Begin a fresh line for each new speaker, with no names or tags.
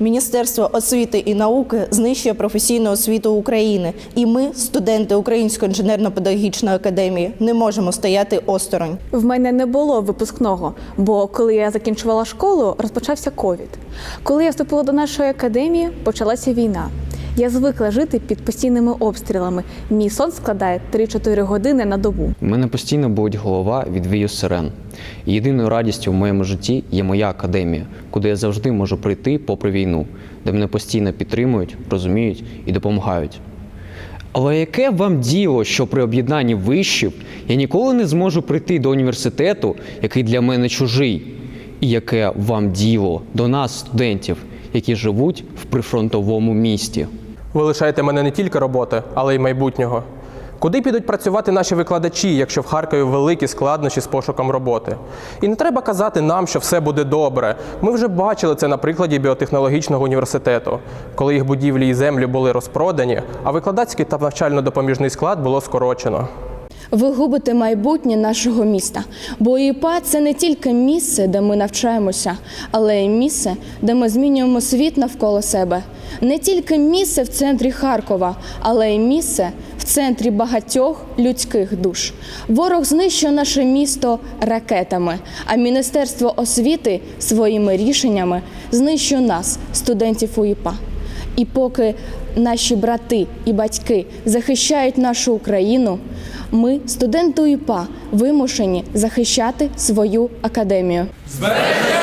Міністерство освіти і науки знищує професійну освіту України, і ми, студенти Української інженерно-педагогічної академії, не можемо стояти осторонь.
В мене не було випускного, бо коли я закінчувала школу, розпочався ковід. Коли я вступила до нашої академії, почалася війна. Я звикла жити під постійними обстрілами. Мій сон складає 3-4 години на добу.
У мене постійно болить голова від вію сирен. Єдиною радістю в моєму житті є моя академія, куди я завжди можу прийти попри війну, де мене постійно підтримують, розуміють і допомагають. Але яке вам діло, що при об'єднанні вишів я ніколи не зможу прийти до університету, який для мене чужий? І яке вам діло до нас, студентів, які живуть в прифронтовому місті?
Ви лишаєте мене не тільки роботи, але й майбутнього. Куди підуть працювати наші викладачі, якщо в Харкові великі складнощі з пошуком роботи? І не треба казати нам, що все буде добре. Ми вже бачили це на прикладі біотехнологічного університету, коли їх будівлі і землі були розпродані, а викладацький та навчально-допоміжний склад було скорочено.
Ви губите майбутнє нашого міста, бо ІПА це не тільки місце, де ми навчаємося, але й місце, де ми змінюємо світ навколо себе. Не тільки місце в центрі Харкова, але й місце в центрі багатьох людських душ. Ворог знищує наше місто ракетами, а Міністерство освіти своїми рішеннями знищує нас, студентів УІПА. І поки наші брати і батьки захищають нашу Україну, ми, студенти УІПА, вимушені захищати свою академію.
Збережемо